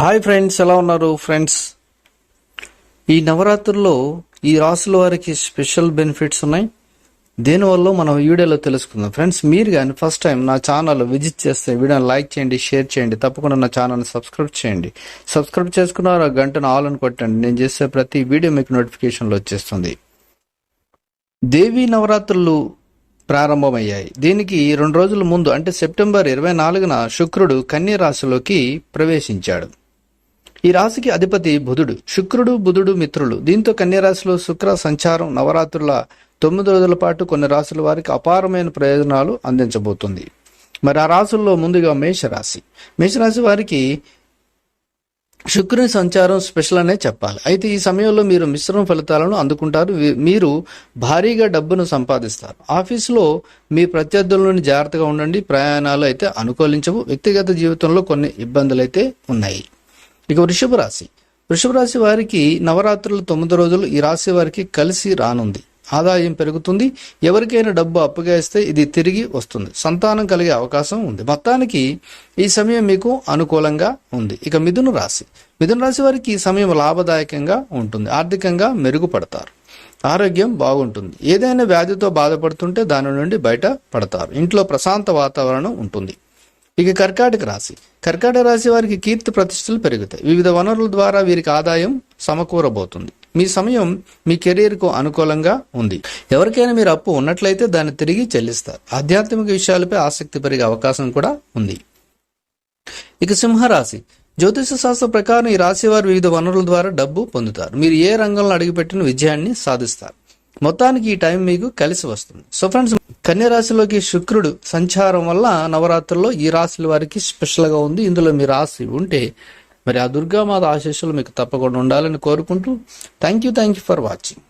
Hi friends ఎలా ఉన్నారు friends ఈ నవరాత్రుల్లో ఈ రాసుల వారికి స్పెషల్ బెనిఫిట్స్ ఉన్నాయి. దీనివల్ల మనం వీడియోలో తెలుసుకుందాం. ఫ్రెండ్స్ మీరు కానీ ఫస్ట్ టైం నా ఛానల్ విజిట్ చేస్తే వీడియోని లైక్ చేయండి షేర్ చేయండి తప్పకుండా నా ఛానల్ని సబ్స్క్రైబ్ చేయండి. సబ్స్క్రైబ్ చేసుకున్నారు ఆ గంటను ఆల్ అని కొట్టండి. నేను చేసే ప్రతి వీడియో మీకు నోటిఫికేషన్లో వచ్చేస్తుంది. దేవీ నవరాత్రులు ప్రారంభమయ్యాయి. దీనికి రెండు రోజుల ముందు అంటే సెప్టెంబర్ ఇరవై నాలుగున శుక్రుడు కన్య రాశిలోకి ప్రవేశించాడు. ఈ రాశికి అధిపతి బుధుడు. శుక్రుడు బుధుడు మిత్రులు. దీంతో కన్యరాశిలో శుక్ర సంచారం నవరాత్రుల తొమ్మిది రోజుల పాటు కొన్ని రాశుల వారికి అపారమైన ప్రయోజనాలు అందించబోతుంది. మరి ఆ రాశుల్లో ముందుగా మేషరాశి. మేషరాశి వారికి శుక్రుని సంచారం స్పెషల్ అనే చెప్పాలి. అయితే ఈ సమయంలో మీరు మిశ్రమ ఫలితాలను అందుకుంటారు. మీరు భారీగా డబ్బును సంపాదిస్తారు. ఆఫీసులో మీ ప్రత్యర్థుల నుండి జాగ్రత్తగా ఉండండి. ప్రయాణాలు అయితే అనుకూలించవు. వ్యక్తిగత జీవితంలో కొన్ని ఇబ్బందులు అయితే ఉన్నాయి. ఇక వృషభ రాశి వృషభ రాశి వారికి నవరాత్రులు తొమ్మిది రోజులు. ఈ రాశి వారికి కలిసి రానుంది. ఆదాయం పెరుగుతుంది. ఎవరికైనా డబ్బు అప్పుగా ఇస్తే ఇది తిరిగి వస్తుంది. సంతానం కలిగే అవకాశం ఉంది. మొత్తానికి ఈ సమయం మీకు అనుకూలంగా ఉంది. ఇక మిథున రాశి. మిథున రాశి వారికి ఈ సమయం లాభదాయకంగా ఉంటుంది. ఆర్థికంగా మెరుగుపడతారు. ఆరోగ్యం బాగుంటుంది. ఏదైనా వ్యాధితో బాధపడుతుంటే దాని నుండి బయట పడతారు. ఇంట్లో ప్రశాంత వాతావరణం ఉంటుంది. ఇక కర్కాటక రాశి. కర్కాటక రాశి వారికి కీర్తి ప్రతిష్టలు పెరుగుతాయి. వివిధ వనరుల ద్వారా వీరికి ఆదాయం సమకూరబోతుంది. మీ సమయం మీ కెరీర్కు అనుకూలంగా ఉంది. ఎవరికైనా మీరు అప్పు ఉన్నట్లయితే దాన్ని తిరిగి చెల్లిస్తారు. ఆధ్యాత్మిక విషయాలపై ఆసక్తి పెరిగే అవకాశం కూడా ఉంది. ఇక సింహరాశి. జ్యోతిష శాస్త్ర ప్రకారం ఈ రాశి వారు వివిధ వనరుల ద్వారా డబ్బు పొందుతారు. మీరు ఏ రంగంలో అడుగుపెట్టిన విజయాన్ని సాధిస్తారు. మొత్తానికి ఈ టైం మీకు కలిసి వస్తుంది. సో ఫ్రెండ్స్ కన్యరాశిలోకి శుక్రుడు సంచారం వల్ల నవరాత్రుల్లో ఈ రాశుల వారికి స్పెషల్గా ఉంది. ఇందులో మీ రాశి ఉంటే మరి ఆ దుర్గామాత ఆశీస్సులు మీకు తప్పకుండా ఉండాలని కోరుకుంటూ thank you thank you for watching